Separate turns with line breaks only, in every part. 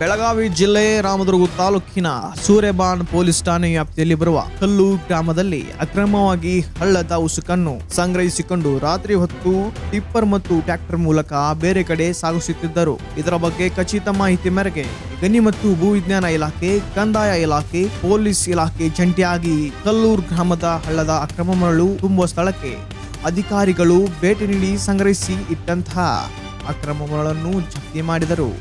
ಬೆಳಗಾವಿ ಜಿಲ್ಲೆ ರಾಮದುರ್ಗ ತಾಲೂಕಿನ ಸೂರ್ಯಬಾನ್ ಪೊಲೀಸ್ ಠಾಣೆ ವ್ಯಾಪ್ತಿಯಲ್ಲಿ ಬರುವ ಕಲ್ಲು ಗ್ರಾಮದಲ್ಲಿ ಅಕ್ರಮವಾಗಿ ಹಳ್ಳದ ಉಸುಕನ್ನು ಸಂಗ್ರಹಿಸಿಕೊಂಡು ರಾತ್ರಿ ಹೊತ್ತು ಟಿಪ್ಪರ್ ಮತ್ತು ಟ್ರ್ಯಾಕ್ಟರ್ ಮೂಲಕ ಬೇರೆ ಕಡೆ ಸಾಗಿಸುತ್ತಿದ್ದರು. ಇದರ ಬಗ್ಗೆ ಖಚಿತ ಮಾಹಿತಿ ಮೇರೆಗೆ ಗಣಿ ಮತ್ತು ಭೂವಿಜ್ಞಾನ ಇಲಾಖೆ, ಕಂದಾಯ ಇಲಾಖೆ, ಪೊಲೀಸ್ ಇಲಾಖೆ ಜಂಟಿಯಾಗಿ ಕಲ್ಲೂರ್ ಗ್ರಾಮದ ಹಳ್ಳದ ಅಕ್ರಮ ಮರಳು ತುಂಬುವ ಸ್ಥಳಕ್ಕೆ ಅಧಿಕಾರಿಗಳು ಭೇಟಿ ನೀಡಿ ಸಂಗ್ರಹಿಸಿ ಇಟ್ಟಂತಹ ಅಕ್ರಮ ಮರಳನ್ನು ಜಪ್ತಿ ಮಾಡಿದರು.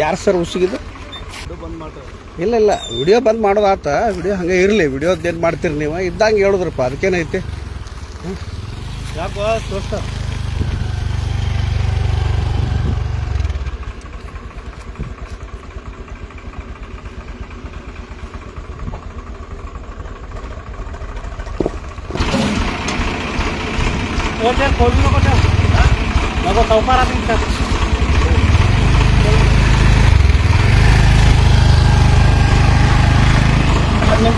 ಯಾರು ಸರ್ ಉಸಿಗಿದ್ರು ಇಲ್ಲ ಇಲ್ಲ, ವಿಡಿಯೋ ಬಂದ್ ಆತ. ವಿಡಿಯೋ ಹಂಗೆ ಇರಲಿ. ವಿಡಿಯೋದೇನು ಮಾಡ್ತೀರಿ ನೀವು? ಇದ್ದಂಗೆ ಹೇಳಿದ್ರಪ್ಪ. ಅದಕ್ಕೇನೈತಿ
ಯಾಕೋ ತೋರಿಸ್ತಾ ಕೊಡ್ಬೇಕು ಕೊಡ್ಬೇಕು ನಾವು ಸೌಕಾರ ಅಂತ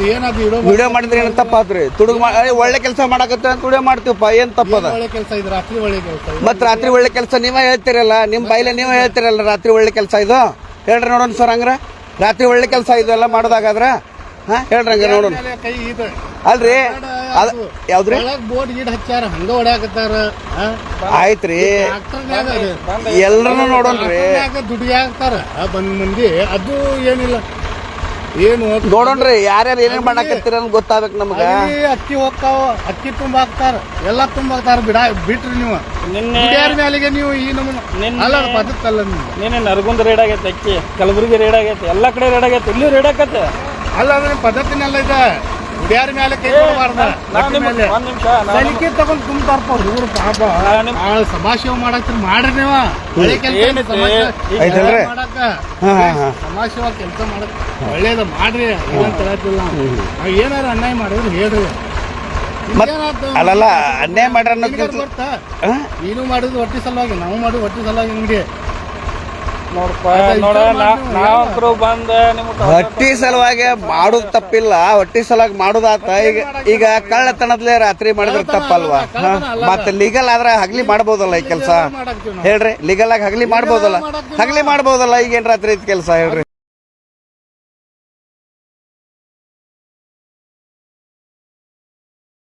ವಿಡಿಯೋ ಮಾಡಿದ್ರೆ ಏನು ತಪ್ಪಾತ್ರಿ ತುಡುಗ್ ಒಳ್ಳೆ ಕೆಲಸ ಮಾಡಕತ್ತೆ ಅಂತ ವಿಡಿಯೋ ಮಾಡ್ತೀವಪ್ಪ ಏನು ತಪ್ಪದ?
ಒಳ್ಳೆ ಕೆಲಸ ಇದು? ರಾತ್ರಿ ಒಳ್ಳೆ ಕೆಲಸ
ಮತ್ತೆ ರಾತ್ರಿ ಒಳ್ಳೆ ಕೆಲಸ ನೀವೇ ಹೇಳ್ತೀರಲ್ಲ ನಿಮ್ಮ ಬೈಲೆ ನೀವೇ ಹೇಳ್ತೀರಲ್ಲ ರಾತ್ರಿ ಒಳ್ಳೆ ಕೆಲಸ ಇದು? ಹೇಳ್ರಿ ನೋಡೋಣ ಸರ್ ಹಂಗ್ರ. ರಾತ್ರಿ ಒಳ್ಳೆ ಕೆಲಸ ಇದು ಎಲ್ಲ ಮಾಡೋದಾಗಾದ್ರ? ಹಾ ಹೇಳ್ರಿ ಹಂಗ ನೋಡೋಣ.
ಕೈ ಇದು?
ಅಲ್ರಿ ಯಾವ್ದ್ರಿ?
ಒಳಗ್ ಬೋರ್ಡ್ ಗೀಡ್ ಹಚ್ಚಾರ ಹಂಗ ಹೊಡ್ಯಾಕತ್ತಾರ
ಆಯ್ತ್ರಿ. ಎಲ್ರನ್ನೂ ನೋಡೋಣ್ರಿ.
ದುಡಿಯಾಕ್ತಾರ ಬಂದ್ ಮಂದಿ ಅದು ಏನಿಲ್ಲ. ಏನು
ನೋಡೋಣ್ರಿ ಯಾರ್ಯಾರು ಏನೇನ್ ಮಾಡಾಕತ್ತೀರ ಅಂತ ಗೊತ್ತಾಗ್ಬೇಕು ನಮ್ಗೆ.
ಅಲ್ಲಿ ಅಕ್ಕಿ ಹೋಗ್ತಾವ ಅಕ್ಕಿ ತುಂಬಾಕ್ತಾರ ಎಲ್ಲ ತುಂಬಾಕ್ತಾರ ಬಿಡ ಬಿಟ್ರಿ ನೀವು.
ನಿನ್ನೆ
ಮ್ಯಾಲಿಗೆ ನೀವು ಈ ನಮ್ಮ
ನಿನ್ನೆ-
ಅಲ್ಲ ಅದು
ನೀನೆ ನರಗುಂದ ರೇಡ್ ಆಗೈತೆ ಅಕ್ಕಿ ಕಲಬುರಗಿ ರೇಡ್ ಆಗೈತೆ ಎಲ್ಲ ಕಡೆ ರೇಡ್ ಆಗೈತೆ ಇಲ್ಲೂ ರೇಡ್ ಆಗತ್ತೆ
ಅಲ್ಲ ಅದ್ರ ಪದ್ಧತಿನೆಲ್ಲ ಇದೆ. ಬಿಡ್ಯಾರ ಮೇಲೆ ಕೈ ಕೊಡಬಾರ್ದ. ಸಲಿಕೆ ತಗೊಂಡ್ ತುಂಬ್ತಾರಪ್ಪ ಹುಡುಗರು ಪಾಪ. ಆ ಸಮಾಜ ಮಾಡಾಕ್ತಿರ್ ಮಾಡ್ರಿ ನೀವು. ಒಳ್ಳೆ ಕೆಲ್ಸ? ಮಾಡಾಕ.
ಹಾ, ಹಾ, ಹಾ.
ಸಮಾಜ ಸೇವಾ ಕೆಲಸ ಮಾಡಕ್ ಒಳ್ಳೇದ ಮಾಡ್ರಿ. ಏನಂತ ಹೇಳತ್ತಿಲ್ಲ ನಾವು. ಏನಾರ ಅನ್ಯಾಯ ಮಾಡಿದ್ರೆ ಹೇಳ್ರಿ.
ಅಲ್ಲಲ್ಲ ಅನ್ಯಾಯ ಮಾಡ್ರ?
ನೀನು ಮಾಡಿದ್ ಹೊಟ್ಟಿ ಸಲುವಾಗಿ ನಾವು ಮಾಡುದು ಹೊಟ್ಟಿ ಸಲುವಾಗಿ ನಿಮ್ಗೆ.
ಹೊಟ್ಟಿ ಸಲುವಾಗಿ ಮಾಡೋದು ತಪ್ಪಿಲ್ಲ ಹೊಟ್ಟಿ ಸಲುವಾಗಿ ಮಾಡೋದಾತ. ಈಗ ಈಗ ಕಳ್ಳತನದ್ಲೇ ರಾತ್ರಿ ಮಾಡಿದ್ರೆ ತಪ್ಪಲ್ವಾ? ಮತ್ತ ಮತ್ತೆ ಲೀಗಲ್ ಆದ್ರೆ ಹಗಲಿ ಮಾಡ್ಬೋದಲ್ಲ ಈ ಕೆಲಸ? ಹೇಳ್ರಿ ಲೀಗಲ್ ಆಗಿ ಹಗ್ಲಿ ಮಾಡ್ಬೋದಲ್ಲ? ಹಗಲಿ ಮಾಡ್ಬೋದಲ್ಲ? ಈಗ ಏನ್ ರಾತ್ರಿ ಕೆಲಸ ಹೇಳ್ರಿ?